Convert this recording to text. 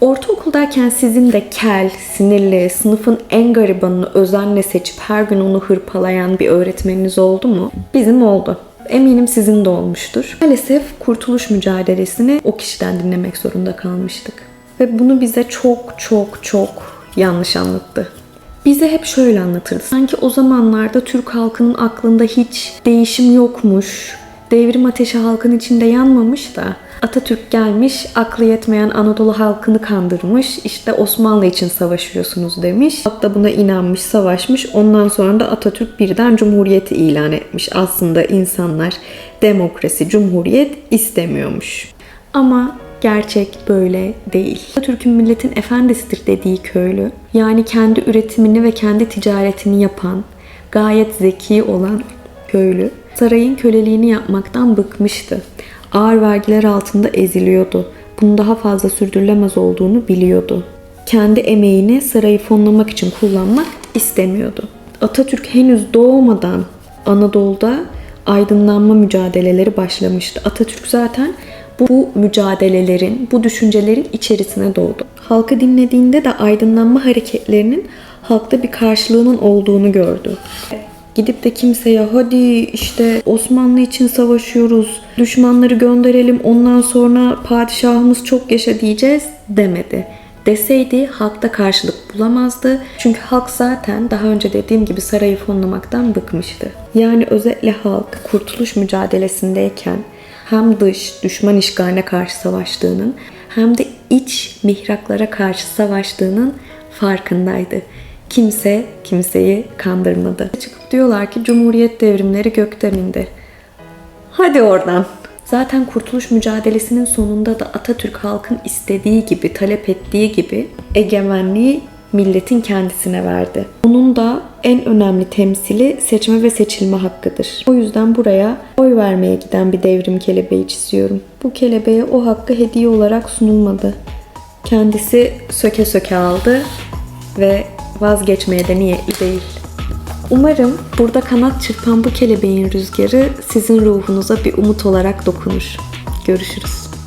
Ortaokuldayken sizin de kel, sinirli, sınıfın en garibanını özenle seçip her gün onu hırpalayan bir öğretmeniniz oldu mu? Bizim oldu. Eminim sizin de olmuştur. Maalesef kurtuluş mücadelesini o kişiden dinlemek zorunda kalmıştık. Ve bunu bize çok çok çok yanlış anlattı. Bize hep şöyle anlatırdı. Sanki o zamanlarda Türk halkının aklında hiç değişim yokmuş, devrim ateşi halkın içinde yanmamış da Atatürk gelmiş, aklı yetmeyen Anadolu halkını kandırmış, işte Osmanlı için savaşıyorsunuz demiş. Halk da buna inanmış, savaşmış. Ondan sonra da Atatürk birden cumhuriyeti ilan etmiş. Aslında insanlar demokrasi, cumhuriyet istemiyormuş. Ama gerçek böyle değil. Atatürk'ün milletin efendisidir dediği köylü, yani kendi üretimini ve kendi ticaretini yapan, gayet zeki olan köylü, sarayın köleliğini yapmaktan bıkmıştı. Ağır vergiler altında eziliyordu. Bunun daha fazla sürdürülemez olduğunu biliyordu. Kendi emeğini sarayı fonlamak için kullanmak istemiyordu. Atatürk henüz doğmadan Anadolu'da aydınlanma mücadeleleri başlamıştı. Atatürk zaten bu, bu mücadelelerin, bu düşüncelerin içerisine doğdu. Halkı dinlediğinde de aydınlanma hareketlerinin halkta bir karşılığının olduğunu gördü. Gidip de kimseye hadi işte Osmanlı için savaşıyoruz, düşmanları gönderelim ondan sonra padişahımız çok yaşa diyeceğiz demedi. Deseydi halkta karşılık bulamazdı. Çünkü halk zaten daha önce dediğim gibi sarayı fonlamaktan bıkmıştı. Yani özetle halk kurtuluş mücadelesindeyken hem dış düşman işgaline karşı savaştığının hem de iç mihraklara karşı savaştığının farkındaydı. Kimse kimseyi kandırmadı. Çıkıp diyorlar ki Cumhuriyet devrimleri gökten indi. Hadi oradan. Zaten kurtuluş mücadelesinin sonunda da Atatürk halkın istediği gibi, talep ettiği gibi egemenliği milletin kendisine verdi. Bunun da en önemli temsili seçme ve seçilme hakkıdır. O yüzden buraya oy vermeye giden bir devrim kelebeği çiziyorum. Bu kelebeğe o hakkı hediye olarak sunulmadı. Kendisi söke söke aldı ve vazgeçmeye de niyetli değil. Umarım burada kanat çırpan bu kelebeğin rüzgarı sizin ruhunuza bir umut olarak dokunur. Görüşürüz.